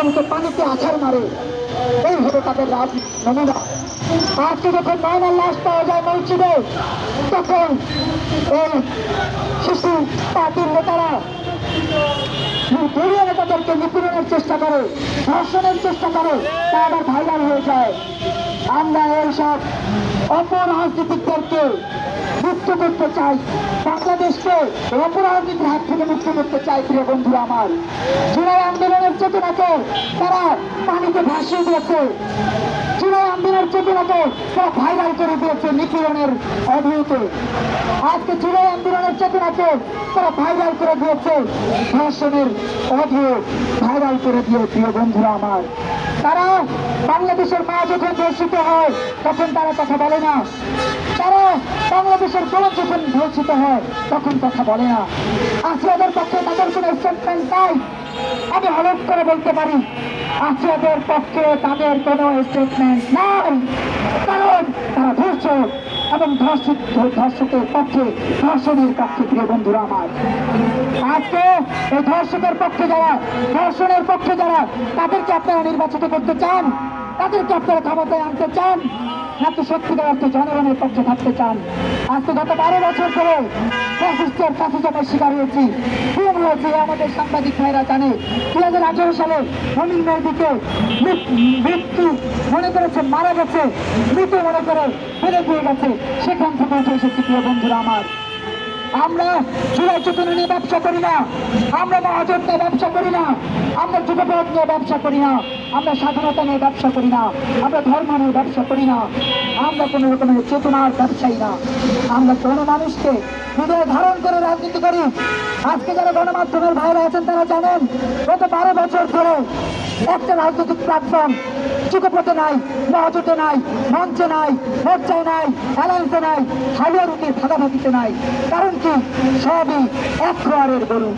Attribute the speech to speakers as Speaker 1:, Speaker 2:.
Speaker 1: নিপীড়নকে পানিতে আছাড় মারে। এই হলো তাদের রাজ নমুনা। আজকে যখন নয়নার লাশ পাওয়া যায় মসজিদে, তখন এই শিশু পার্টির নেতারা দলীয় নেতাদেরকে নিপীড়নের চেষ্টা করে, ধর্ষণের চেষ্টা করে, তা আবার ভাইরাল হয়ে যায়। আমরা এইসব অপরাজনীতিকদেরকে মুক্ত করতে চাই। বাংলাদেশকে অপরাজনীতির হাত থেকে মুক্ত করতে চাই, প্রিয় বন্ধুরা আমার। জুলাই আন্দোলনের চেতনাকে তারা পানিতে ভাসিয়ে দিয়েছে। জুলাই আন্দোলনের চেতনাকে তারা ভাইরাল করে দিয়েছে নিপীড়নের অভিযোগে আজকে জুলাই আন্দোলনের চেতনাকে তারা ভাইরাল করে দিয়েছে ধর্ষণের অডিও ভাইরাল করে দিয়ে প্রিয় বন্ধুরা আমার। তারা বাংলাদেশের মা যখন ধর্ষিত হয়, তখন তারা কথা বলে না। তারা বাংলাদেশের বোন যখন ধর্ষিত হয়, তখন কথা বলে না। আশ্রয়দের পক্ষে তাদের কোনো স্টেটমেন্ট নাই। আমি হলফ করে বলতে পারি আশ্রয়দের পক্ষে তাদের কোনো স্টেটমেন্ট নাই। কারণ তারা ধর্ষক এবং ধর্ষিত, ধর্ষকের পক্ষে ধর্ষণের পক্ষে প্রিয় বন্ধুরা আমার। আজকে এই ধর্ষকের পক্ষে যারা, ধর্ষণের পক্ষে যারা, তাদেরকে আপনারা নির্বাচিত করতে চান। তাদেরকে আপনারা ক্ষমতায় আনতে চান নাকি সত্যিকার অর্থে জনগণের পক্ষে থাকতে চান। আজকে গত বারো বছর ধরে ফ্যাসিস্টের ফ্যাসিজমের শিকার হয়েছি। খুন হয়েছে আমাদের সাংবাদিক ভাইরা জানে। দুই হাজার আঠারো সালে হমিন মেয়েদিকে মৃত্যু মনে করেছে, মারা গেছে। মৃত মনে করে ফেলে দিয়ে গেছে। সেখান থেকে উঠে এসেছি প্রিয় বন্ধুরা আমার। আমরা চূড়াই চেতনা নিয়ে ব্যবসা করি না। আমরা মহাজন নিয়ে ব্যবসা করি না। আমরা যুগপথ নিয়ে ব্যবসা করি না, আমরা স্বাধীনতা নিয়ে ব্যবসা করি না, আমরা ধর্ম নিয়ে ব্যবসা করি না, আমরা কোনো রকমের চেতনার ব্যবসায়ী না। আমরা কোনো মানুষকে হৃদয়ে ধারণ করে রাজনীতি করি। আজকে যারা গণমাধ্যমের ভাইরা আছেন, তারা জানেন, গত বারো বছর ধরে একটা রাজনৈতিক প্ল্যাটফর্ম যুগপথে নাই, মহাজোটে নাই, মঞ্চে নাই, মোর্চায় নাই অ্যালায়েন্সে নাই, হালুয়া রুটির ভাগাভাগিতে নাই। কারণ কি? সবই এক খোয়ারের গরু।